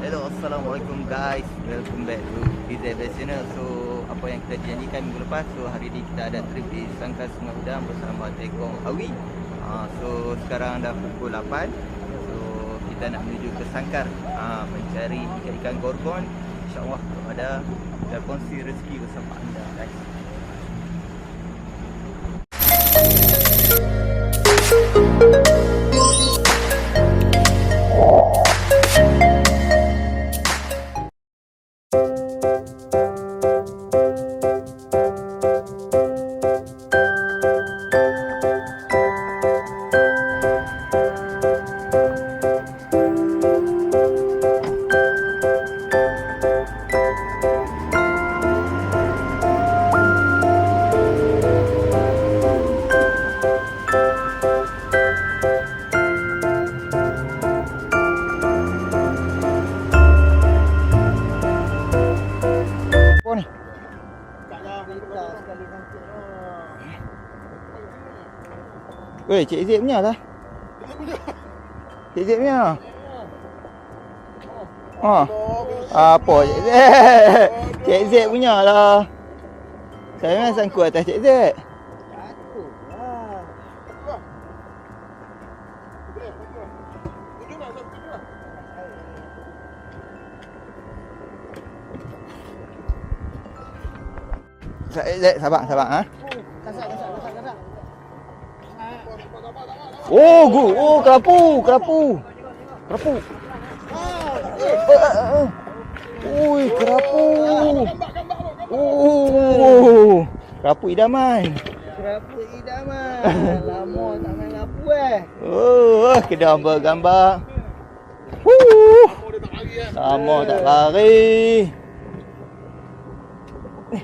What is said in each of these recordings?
Hello, Assalamualaikum guys. Welcome back to PZ Channel So, apa yang kita janjikan minggu lepas So, hari ni kita ada trip di Sangkar Sungai Udang Bersama Tekong Awi. Uh, So, sekarang dah pukul 8 So, kita nak menuju ke Sangkar. Uh, Mencari ikan-ikan gorgon. InsyaAllah kalau ada Kita kongsi rezeki bersama anda guys Cứ chị Diễm nhờ ra Chị Diễm nhờ. Ờ. À bỏ chị Diễm. Chị Diễm cũng nhờ là thấy mà sang cửa tại chị Diễm. Dậy, dậy, thả bạn, thả bạn á. Oh, gu, oh, kerapu, kerapu. Kerapu. Ui, kerapu. Oh, kerapu idaman. Kenapa idaman? Lama tak main apa eh? Oh, kena gambar-gambar. Huh. Lama tak lari. Eh,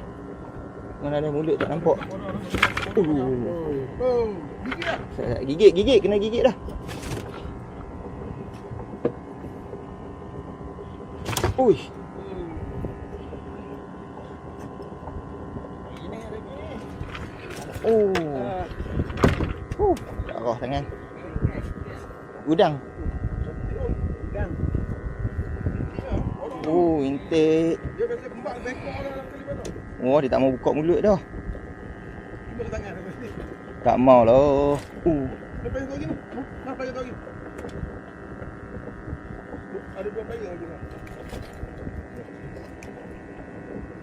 Mana ada mulut tak nampak. Oh. Gigit, gigit, kena gigit dah. Ui. Oh. Uh, darah tangan. Udang. Oh, intik. Oh, dia tak mau buka mulut dah. Tak mau lah. Uh.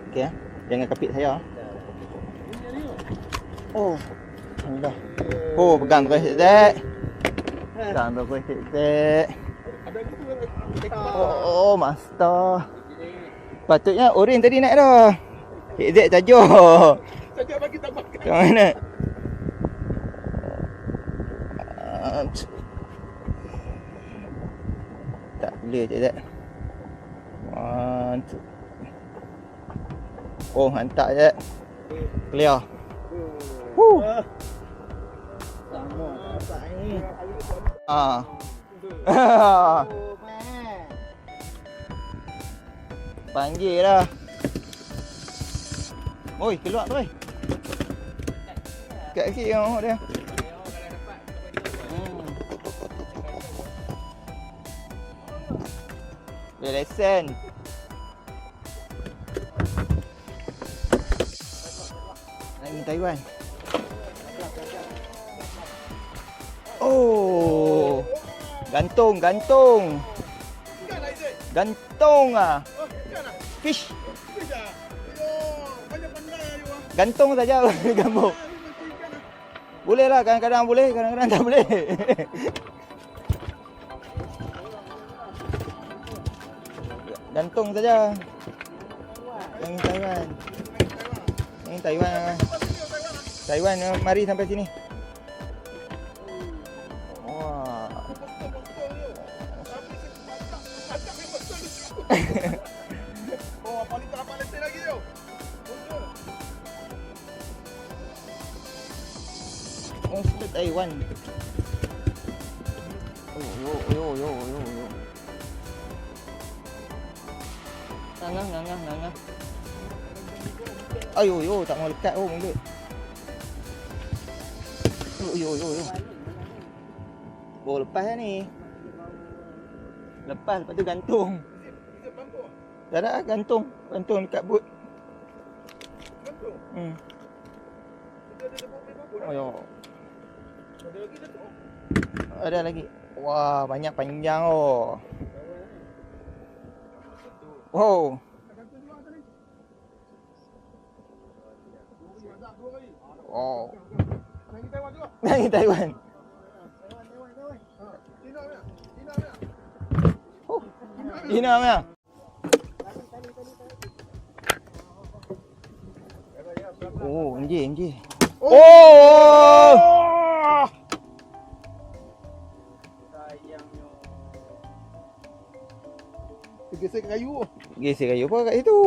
Okey ah. Jangan kapit saya. Oh. Alhamdulillah. Oh, pegang terus Zek. Pegang terus Zek. Oh, oh, master. Patutnya oren tadi naik dah. Cik Zek tajuk. Saja bagi tak makan. Kat t- Tak boleh Cik Zek. One, two. Oh, hantar je. Clear. Huh. Lama tak ni. Ah. Panggil lah. Oi, keluar tu oi. Kat sini tengok dia. Dia lesen. Lagi Taiwan. Oh. Gantung, gantung. Gantung ah. Fish. Gantung saja gambar. Boleh lah kadang-kadang boleh, kadang-kadang tak boleh. Gantung saja. Yang Taiwan. Yang Taiwan. ah. Taiwan ah, mari sampai sini. Oh, Taiwan. Oh, yo, yo, yo, yo, yo. Ngangah, ngangah, ngangah. Ayo, yo, tak mau lekat oh mulut. Yo, yo, yo, yo. Oh, lepas dah ni. Lepas, lepas tu gantung. Tak ada gantung. Gantung dekat boot. Bangku. Hmm. Kita ada lagi. Ada lagi. Wah, banyak panjang oh. Wow. Akan tu juga tadi. Dua kali, azab dua kali. Tergesek kayu. Geser kayu apa kat situ?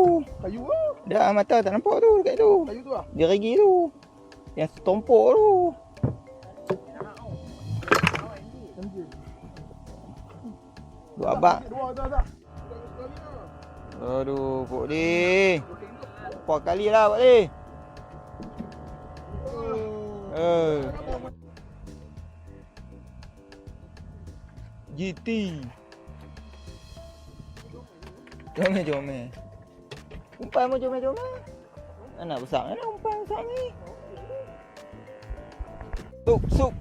Kayu ah. Dah mata tak nampak tu kat tu. Kayu tu ah. Dia regi tu. Yang setumpuk tu. Dua abang. Aduh, Pok Lee. Empat kali lah, Pak Lee. Eh. GT. Jom jom Umpan mo jom jom Anak besar mana umpan besar ni? Sup, sup.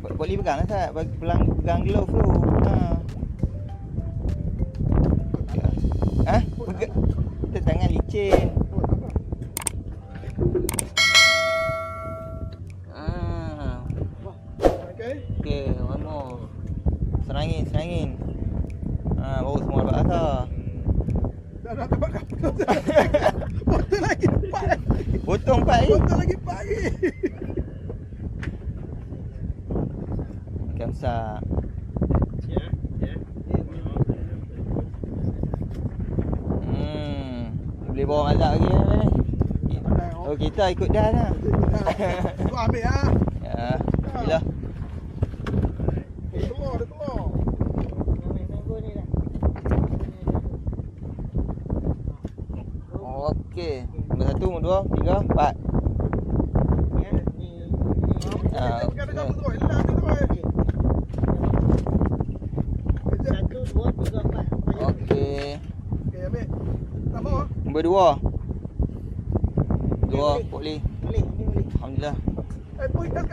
Bo- Boleh pegang lah? Bagi pelang pegang glove tu. Ha. Ha? Pegang. Tangan licin. Ah. Okay. Okey, one more. Serangin, serangin. Ha, baru semua dapat asar. Dah dah dapat kapal. Botol lagi empat lagi. Empat lagi. Lagi empat lagi. Ikan besar. Hmm. Boleh bawa mazak lagi ni. Oh, kita ikut dah lah. Tu ambil ah. Ya. Bila? Okey. Nombor satu, nombor dua, tiga, empat. Ah, Kita ada satu telur. Elah ada telur. eh. Kejap. Okey. Okey, ambil. Tak mau ah. Nombor dua. Dua, boleh. Alhamdulillah. Eh, pun ikan